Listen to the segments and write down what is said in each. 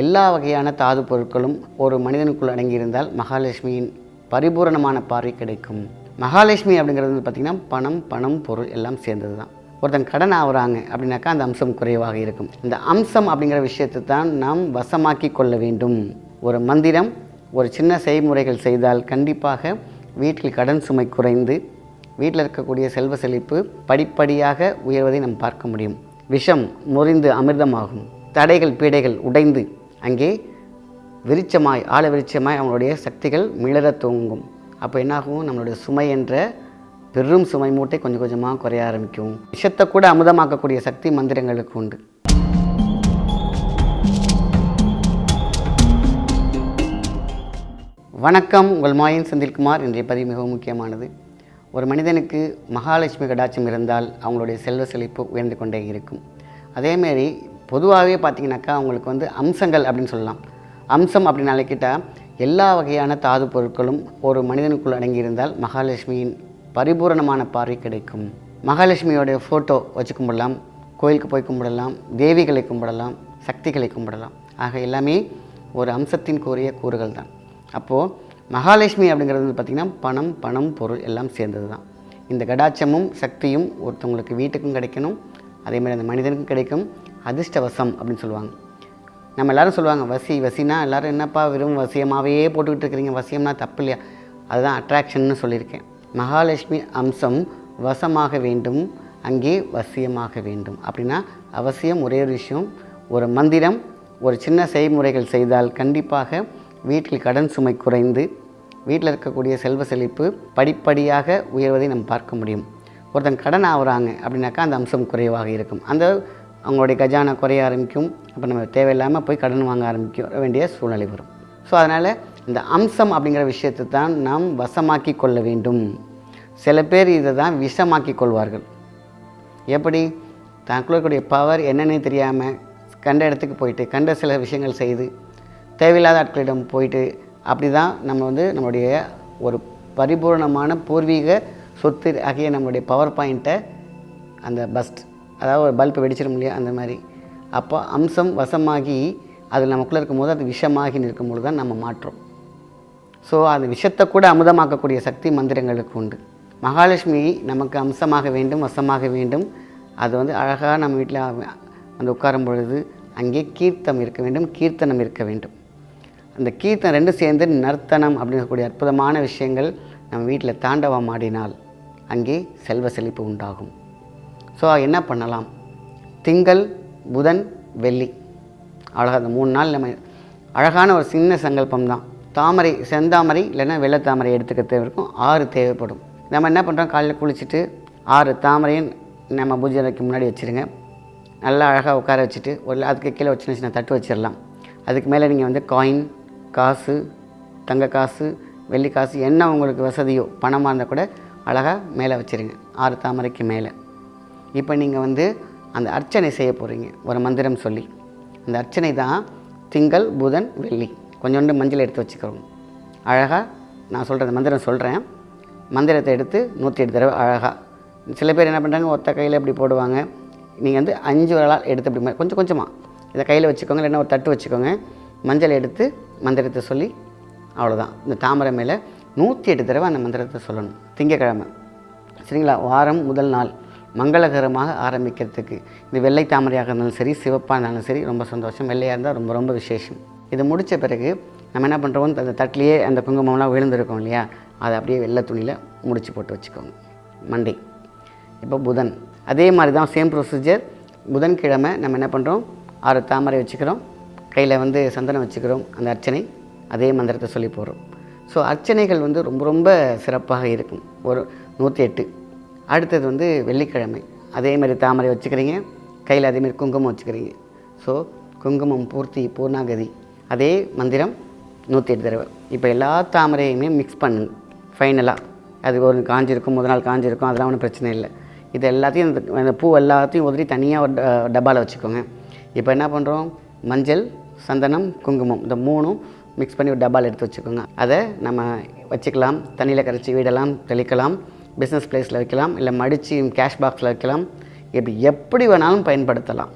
எல்லா வகையான தாது பொருட்களும் ஒரு மனிதனுக்குள் அடங்கியிருந்தால் மகாலட்சுமியின் பரிபூரணமான பார்வை கிடைக்கும். மகாலட்சுமி அப்படிங்கிறது வந்து பார்த்திங்கன்னா பணம் பணம் பொருள் எல்லாம் சேர்ந்தது தான் ஒருத்தன் கடன் ஆகுறாங்க அப்படின்னாக்கா அந்த அம்சம் குறைவாக இருக்கும். இந்த அம்சம் அப்படிங்கிற விஷயத்தை தான் நாம் வசமாக்கி கொள்ள வேண்டும். ஒரு மந்திரம் ஒரு சின்ன செய்முறைகள் செய்தால் கண்டிப்பாக வீட்டில் கடன் சுமை குறைந்து வீட்டில் இருக்கக்கூடிய செல்வ செழிப்பு படிப்படியாக உயர்வதை நாம் பார்க்க முடியும். விஷம் முறிந்து அமிர்தமாகும். தடைகள் பீடைகள் உடைந்து அங்கே வெளிச்சமாய் ஆழ வெளிச்சமாய் அவங்களுடைய சக்திகள் மிளறத் தூங்கும் அப்போ என்னாகும்? நம்மளுடைய சுமை என்ற பெரும் சுமை மூட்டை கொஞ்சம் கொஞ்சமாக குறைய ஆரம்பிக்கும். விஷத்தை கூட அமுதமாக்கக்கூடிய சக்தி மந்திரங்களுக்கு உண்டு. வணக்கம் உங்கள் மாயன் செந்தில்குமார். இன்றைய பதிவு மிகவும் முக்கியமானது. ஒரு மனிதனுக்கு மகாலட்சுமி கடாட்சம் இருந்தால் அவங்களுடைய செல்வ செழிப்பு உயர்ந்து கொண்டே இருக்கும். அதேமாரி பொதுவாகவே பார்த்தீங்கன்னாக்கா அவங்களுக்கு வந்து அம்சங்கள் அப்படின்னு சொல்லலாம். அம்சம் அப்படின்னு அழைக்கிட்டால் எல்லா வகையான தாது பொருட்களும் ஒரு மனிதனுக்குள் அடங்கியிருந்தால் மகாலட்சுமியின் பரிபூரணமான பார்வை கிடைக்கும். மகாலட்சுமியோடைய ஃபோட்டோ வச்சு கும்பிடலாம். கோயிலுக்கு போய் கும்பிடலாம். தேவிகளை கும்பிடலாம். சக்திகளை கும்பிடலாம். ஆக எல்லாமே ஒரு அம்சத்தின் கூறிய கூறுகள் தான். அப்போது மகாலட்சுமி அப்படிங்கிறது வந்து பார்த்திங்கன்னா பணம் பணம் பொருள் எல்லாம் சேர்ந்தது தான். இந்த கடாட்சமும் சக்தியும் ஒருத்தவங்களுக்கு வீட்டுக்கும் கிடைக்கணும். அதே மாதிரி அந்த மனிதனுக்கும் கிடைக்கும். அதிர்ஷ்டவசம் அப்படின்னு சொல்லுவாங்க. நம்ம எல்லாரும் சொல்லுவாங்க வசி வசினா எல்லாரும் என்னப்பா வெறும் வசியமாகவே போட்டுக்கிட்டு இருக்கிறீங்க? வசியம்னா தப்பு இல்லையா அதுதான் அட்ராக்ஷன்னு சொல்லியிருக்கேன். மகாலட்சுமி அம்சம் வசமாக வேண்டும் அங்கே வசியமாக வேண்டும். அப்படின்னா அவசியம் ஒரே ஒரு விஷயம் ஒரு மந்திரம் ஒரு சின்ன செய்முறைகள் செய்தால் கண்டிப்பாக வீட்டில் கடன் சுமை குறைந்து வீட்டில் இருக்கக்கூடிய செல்வ செழிப்பு படிப்படியாக உயர்வதை நம்ம பார்க்க முடியும். ஒருத்தன் கடன் ஆகுறாங்க அப்படின்னாக்கா அந்த அம்சம் குறைவாக இருக்கும். அந்த அவங்களுடைய கஜானா குறைய ஆரம்பிக்கும். அப்போ நம்ம தேவையில்லாமல் போய் கடன் வாங்க ஆரம்பிக்க வேண்டிய சூழ்நிலை வரும். ஸோ அதனால் இந்த அம்சம் அப்படிங்கிற விஷயத்தை தான் நாம் வசமாக்கி கொள்ள வேண்டும். சில பேர் இதை தான் விஷமாக்கி கொள்வார்கள். எப்படி? தனக்குள்ள பவர் என்னென்னு தெரியாமல் கண்ட இடத்துக்கு போயிட்டு கண்ட சில விஷயங்கள் செய்து தேவையில்லாத ஆட்களிடம் போயிட்டு அப்படி தான் நம்ம வந்து நம்மளுடைய ஒரு பரிபூர்ணமான பூர்வீக சொத்து ஆகிய நம்மளுடைய பவர் பாயிண்ட்டை அந்த பஸ்ட் அதாவது ஒரு பல்பை வெடிச்சிடும் இல்லையா அந்த மாதிரி. அப்போ அம்சம் வசமாகி அது நமக்குள்ளே இருக்கும்போது அது விஷமாகி நிற்கும்போது தான் நம்ம மாற்றோம். ஸோ அந்த விஷத்தை கூட அமுதமாக்கக்கூடிய சக்தி மந்திரங்களுக்கு உண்டு. மகாலட்சுமி நமக்கு அம்சமாக வேண்டும் வசமாக வேண்டும். அது வந்து அழகாக நம்ம வீட்டில் வந்து உட்காரும் பொழுது அங்கே கீர்த்தம் இருக்க வேண்டும் கீர்த்தனம் இருக்க வேண்டும். அந்த கீர்த்தனம் ரெண்டும் சேர்ந்து நர்த்தனம் அப்படிங்கக்கூடிய அற்புதமான விஷயங்கள் நம்ம வீட்டில் தாண்டவம் ஆடினால் அங்கே செல்வ செழிப்பு உண்டாகும். ஸோ என்ன பண்ணலாம்? திங்கள் புதன் வெள்ளி. அழகாக அந்த மூணு நாள் நம்ம அழகான ஒரு சின்ன சங்கல்பம் தான். தாமரை செந்தாமரை இல்லைன்னா வெள்ளை தாமரை எடுத்துக்க தேவைக்கும் ஆறு தேவைப்படும். நம்ம என்ன பண்ணுறோம் காலையில் குளிச்சுட்டு ஆறு தாமரையும் நம்ம பூஜை அறைக்கு முன்னாடி வச்சுருங்க. நல்லா அழகாக உட்கார வச்சுட்டு ஒரு அதுக்கு கீழே ஒரு சின்ன சின்ன தட்டு வச்சிடலாம். அதுக்கு மேலே நீங்கள் வந்து காயின் காசு தங்க காசு வெள்ளி காசு என்ன உங்களுக்கு வசதியோ பணமாக இருந்தால் கூட அழகாக மேலே வச்சுருங்க. ஆறு தாமரைக்கு மேலே. இப்போ நீங்கள் வந்து அந்த அர்ச்சனை செய்ய போகிறீங்க. ஒரு மந்திரம் சொல்லி. அந்த அர்ச்சனை தான் திங்கள் புதன் வெள்ளி. கொஞ்சோண்டு மஞ்சள் எடுத்து வச்சுக்கிறோம் அழகாக நான் சொல்கிற மந்திரம் சொல்கிறேன். மந்திரத்தை எடுத்து நூற்றி எட்டு தடவை அழகாக சில பேர் என்ன பண்ணுறாங்க ஒத்த கையில் இப்படி போடுவாங்க. நீங்கள் வந்து அஞ்சு விரலால் எடுத்து இப்படி கொஞ்சம் கொஞ்சமாக. இதை கையில் வச்சுக்கோங்க இல்லைன்னா ஒரு தட்டு வச்சுக்கோங்க. மஞ்சள் எடுத்து மந்திரத்தை சொல்லி அவ்வளோதான். இந்த தாமரை மேலே நூற்றி எட்டு தடவை அந்த மந்திரத்தை சொல்லணும். திங்கக்கிழமை. சரிங்களா? வாரம் முதல் நாள். மங்களகரமாக ஆரம்பிக்கிறதுக்கு. இது வெள்ளை தாமரையாக இருந்தாலும் சரி சிவப்பாக இருந்தாலும் சரி ரொம்ப சந்தோஷம். வெள்ளையாக இருந்தால் ரொம்ப ரொம்ப விசேஷம். இது முடித்த பிறகு நம்ம என்ன பண்ணுறோம் அந்த தட்டிலேயே அந்த குங்குமம்லாம் விழுந்திருக்கோம் இல்லையா? அதை அப்படியே வெள்ளை துணியில் முடிச்சு போட்டு வச்சுக்கோங்க. மண்டே. இப்போ புதன். அதே மாதிரி தான் சேம் ப்ரொசீஜர் புதன்கிழமை நம்ம என்ன பண்ணுறோம் ஆறு தாமரை வச்சுக்கிறோம். கையில் வந்து சந்தனம் வச்சுக்கிறோம். அந்த அர்ச்சனை. அதே மந்திரத்தை சொல்லி போகிறோம் ஸோ அர்ச்சனைகள் வந்து ரொம்ப ரொம்ப சிறப்பாக இருக்கும். ஒரு நூற்றி எட்டு. அடுத்தது வந்து வெள்ளிக்கிழமை. அதே மாதிரி தாமரை வச்சுக்கிறீங்க கையில் அதேமாரி குங்குமம் வச்சுக்கிறீங்க. ஸோ குங்குமம் பூர்த்தி பூர்ணாகதி. அதே மந்திரம் நூற்றி எட்டு தடவை. இப்போ எல்லா தாமரையுமே மிக்ஸ் பண்ணுங்க. ஃபைனலாக அது ஒரு காஞ்சிருக்கும் முதல் நாள் காஞ்சிருக்கும் அதெல்லாம் ஒன்றும் பிரச்சனை இல்லை. இது எல்லாத்தையும் அந்த பூ எல்லாத்தையும் உதறி தனியாக ஒரு ட- டப்பாவில் வச்சுக்கோங்க. இப்போ என்ன பண்ணுறோம் மஞ்சள் சந்தனம் குங்குமம். இந்த மூணும் மிக்ஸ் பண்ணி ஒரு டப்பாவில் எடுத்து வச்சுக்கோங்க. அதை நம்ம வச்சுக்கலாம். தண்ணியில் கரைச்சி விடலாம் தெளிக்கலாம். பிஸ்னஸ் பிளேஸில் வைக்கலாம் இல்லை மடித்து கேஷ் பாக்ஸில் வைக்கலாம். இப்படி எப்படி வேணாலும் பயன்படுத்தலாம்.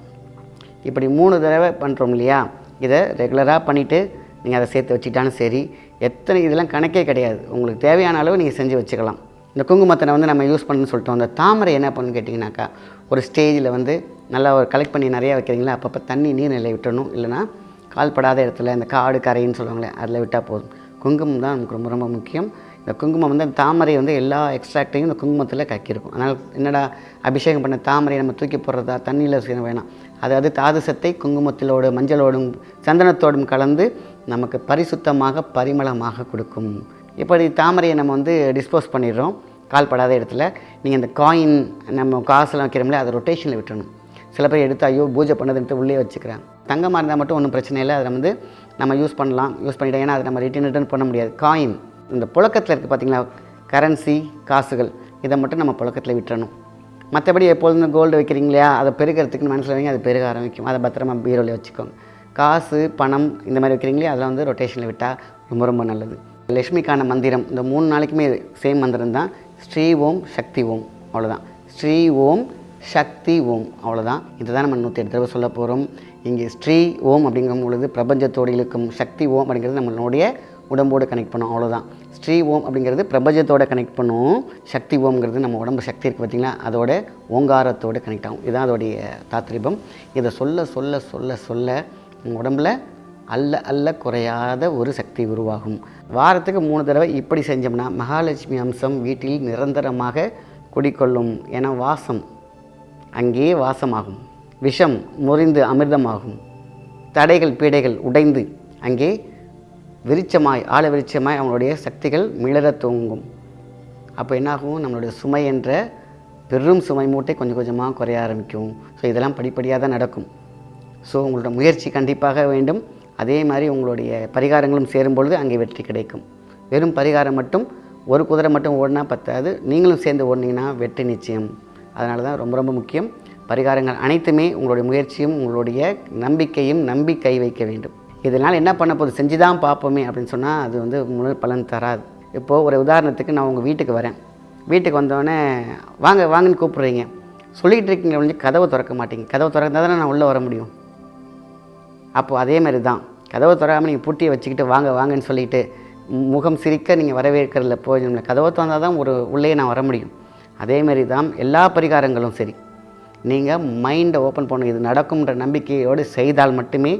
இப்படி மூணு தடவை பண்ணுறோம் இல்லையா? இதை ரெகுலராக பண்ணிவிட்டு நீங்கள் அதை சேர்த்து வச்சுக்கிட்டாலும் சரி எத்தனை இதெல்லாம் கணக்கே கிடையாது. உங்களுக்கு தேவையான அளவு நீங்கள் செஞ்சு வச்சுக்கலாம். இந்த குங்குமத்தை வந்து நம்ம யூஸ் பண்ணணும்னு சொல்லிட்டோம். அந்த தாமரை என்ன பண்ணுன்னு கேட்டிங்கனாக்கா ஒரு ஸ்டேஜில் வந்து நல்லா ஒரு கலெக்ட் பண்ணி நிறையா வைக்கிறீங்களா? அப்பப்போ தண்ணி நீர்நிலை விட்டணும் இல்லைன்னா கால்படாத இடத்துல இந்த காடு கரைன்னு சொல்லுவாங்களே அதில் விட்டால் போதும். குங்குமம் தான் நமக்கு ரொம்ப ரொம்ப முக்கியம். இந்த குங்குமம் வந்து அந்த தாமரை வந்து எல்லா எக்ஸ்ட்ராக்டையும் இந்த குங்குமத்தில் கக்கியிருக்கும். அதனால் என்னடா அபிஷேகம் பண்ண தாமரை நம்ம தூக்கி போடுறதா? தண்ணியில் செய்ய வேணாம். அதாவது தாதுசத்தை குங்குமத்திலோடு மஞ்சளோடும் சந்தனத்தோடும் கலந்து நமக்கு பரிசுத்தமாக பரிமளமாக கொடுக்கும். இப்படி தாமரையை நம்ம வந்து டிஸ்போஸ் பண்ணிடுறோம். கால்படாத இடத்துல. நீங்கள் இந்த காயின் நம்ம காசுலாம் வைக்கிறோம்ல அதை ரொட்டேஷனில் விட்டுணும் சில பேர் எடுத்து ஐயோ பூஜை பண்ணதுன்ட்டு உள்ளே வச்சுக்கிறாங்க. தங்கமாக இருந்தால் மட்டும் ஒன்றும் பிரச்சனை இல்லை. அதை வந்து நம்ம யூஸ் பண்ணலாம். யூஸ் பண்ணிட்டோம் ஏன்னா அதை நம்ம ரிட்டர்ன் ரிட்டர்ன் பண்ண முடியாது. காயின் இந்த புழக்கத்தில் இருக்குது பார்த்தீங்களா கரன்சி காசுகள். இதை மட்டும் நம்ம புழக்கத்தில் விட்டுறணும். மற்றபடி எப்பொழுதும் கோல்டு வைக்கிறீங்க இல்லையா? அதை பெருக்கிறதுக்கு மனசில் வைங்க அது பெருக ஆரம்பிக்கும். அதை பத்திரமா பீரோவில் வச்சுக்கோங்க. காசு பணம் இந்த மாதிரி வைக்கிறீங்களே அதெல்லாம் வந்து ரொட்டேஷனில் விட்டால் ரொம்ப ரொம்ப நல்லது. லக்ஷ்மிக்கான மந்திரம் இந்த மூணு நாளைக்குமே சேம் மந்திரம் தான். ஸ்ரீ ஓம் சக்தி ஓம் அவ்வளோதான் ஸ்ரீ ஓம் சக்தி ஓம் அவ்வளோதான் இதுதான் நம்ம நூற்றி எட்டு தடவை சொல்ல போகிறோம் இங்கே ஸ்ரீ ஓம் அப்படிங்கும் பொழுது பிரபஞ்சத்தோடு இழுக்கும் சக்தி ஓம் அப்படிங்கிறது நம்மளுடைய உடம்போடு கனெக்ட் பண்ணும் அவ்வளோதான் ஸ்ரீ ஓம் அப்படிங்கிறது பிரபஞ்சத்தோட கனெக்ட் பண்ணும். சக்தி ஓம்ங்கிறது நம்ம உடம்பு சக்தி இருக்குது பார்த்திங்களா அதோட ஓங்காரத்தோடு கனெக்ட் ஆகும். இதுதான் அதோடைய தாத்ரீபம். இதை சொல்ல சொல்ல சொல்ல சொல்ல உங்கள் உடம்புல அல்ல அல்ல குறையாத ஒரு சக்தி உருவாகும். வாரத்துக்கு மூணு தடவை இப்படி செஞ்சோம்னா மகாலட்சுமி அம்சம் வீட்டில் நிரந்தரமாக குடிக்கொள்ளும். என வாசம் அங்கேயே வாசமாகும். விஷம் முறிந்து அமிர்தமாகும். தடைகள் பீடைகள் உடைந்து அங்கே வெளிச்சமாய் ஆழ விருட்சமாய் அவங்களுடைய சக்திகள் மிளற தூங்கும். அப்போ என்னாகும்? நம்மளுடைய சுமை என்ற பெரும் சுமை மூட்டை கொஞ்சம் கொஞ்சமாக குறைய ஆரம்பிக்கும். ஸோ இதெல்லாம் படிப்படியாக தான் நடக்கும். ஸோ உங்களோட முயற்சி கண்டிப்பாக வேண்டும். அதே மாதிரி உங்களுடைய பரிகாரங்களும் சேரும் பொழுது அங்கே வெற்றி கிடைக்கும். வெறும் பரிகாரம் மட்டும் ஒரு குதிரை மட்டும் ஓடினா பத்தாது. நீங்களும் சேர்ந்து ஓடினீங்கன்னா வெற்றி நிச்சயம். அதனால தான் ரொம்ப ரொம்ப முக்கியம். பரிகாரங்கள் அனைத்துமே உங்களுடைய முயற்சியும் உங்களுடைய நம்பிக்கையும் நம்பி கை வைக்க வேண்டும். இதனால் என்ன பண்ண போகுது? செஞ்சு தான் பார்ப்போமே அப்படின்னு சொன்னால் அது வந்து முழு பலன் தராது. இப்போது ஒரு உதாரணத்துக்கு நான் உங்கள் வீட்டுக்கு வரேன். வீட்டுக்கு வந்தோடனே வாங்க வாங்கன்னு கூப்பிட்றீங்க. சொல்லிகிட்டு இருக்கீங்க ஒழிஞ்சு கதவை திறக்க மாட்டீங்க. கதவை திறந்தால் தானே நான் உள்ளே வர முடியும்? அப்போது அதே மாதிரி தான் கதவை திறக்காமல் நீங்கள் பூட்டியை வச்சுக்கிட்டு வாங்க வாங்கன்னு சொல்லிட்டு முகம் சிரிக்க நீங்கள் வரவேற்கிறதுல போய் கதவை திறந்தால் தான் ஒரு உள்ளே நான் வர முடியும். அதே மாதிரி தான் எல்லா பரிகாரங்களும் சரி. நீங்கள் மைண்டை ஓப்பன் பண்ணணும். இது நடக்கும்ன்ற நம்பிக்கையோடு செய்தால் மட்டுமே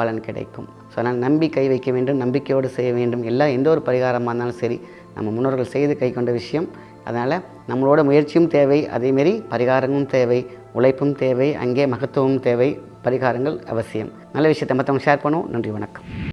பலன் கிடைக்கும். ஸோ அதனால் நம்பி கை வைக்க வேண்டும் நம்பிக்கையோடு செய்ய வேண்டும். எல்லா எந்த ஒரு பரிகாரமாக இருந்தாலும் சரி நம்ம முன்னோர்கள் செய்து கை கொண்ட விஷயம். அதனால் நம்மளோட முயற்சியும் தேவை அதேமாரி பரிகாரமும் தேவை உழைப்பும் தேவை அங்கே மகத்துவமும் தேவை பரிகாரங்கள் அவசியம். நல்ல விஷயத்தை மற்றவங்க ஷேர் பண்ணுவோம். நன்றி வணக்கம்.